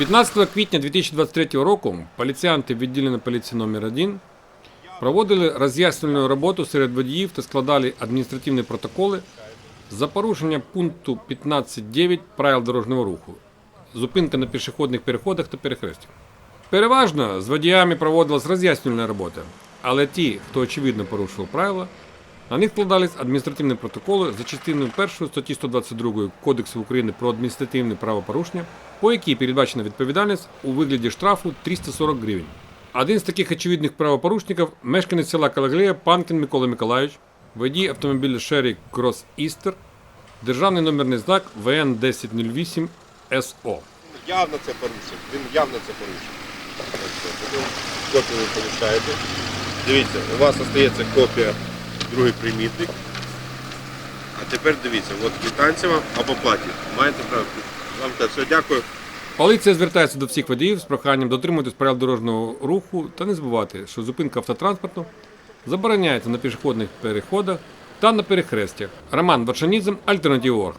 15 квітня 2023 року поліціянти відділення поліції номер 1 проводили роз'яснювальну роботу серед водіїв та складали адміністративні протоколи за порушення пункту 15.9 правил дорожнього руху. Зупинка на пішохідних переходах та перехрестях. Переважно з водіями проводилась роз'яснювальна робота, але ті, хто очевидно порушував правила, на них складались адміністративні протоколи за частиною 1 статті 122 Кодексу України про адміністративне правопорушення, по якій передбачена відповідальність у вигляді штрафу 340 гривень. Один з таких очевидних правопорушників мешканець села Калаглея Панкін Микола Миколайович, водій автомобіля Шері Крос Істер, державний номерний знак ВН 1008 СО. Явно це порушив. Він явно це порушив. Копію ви получаєте. Дивіться, у вас остається копія, другий примітник. А тепер дивіться, от квитанція вам або платі. Маєте право. Вам те все дякую. Поліція звертається до всіх водіїв з проханням дотримуватись правил дорожнього руху та не забувати, що зупинка автотранспорту забороняється на пішохідних переходах та на перехрестях. Роман Варшанізм, Альтернатива.орг.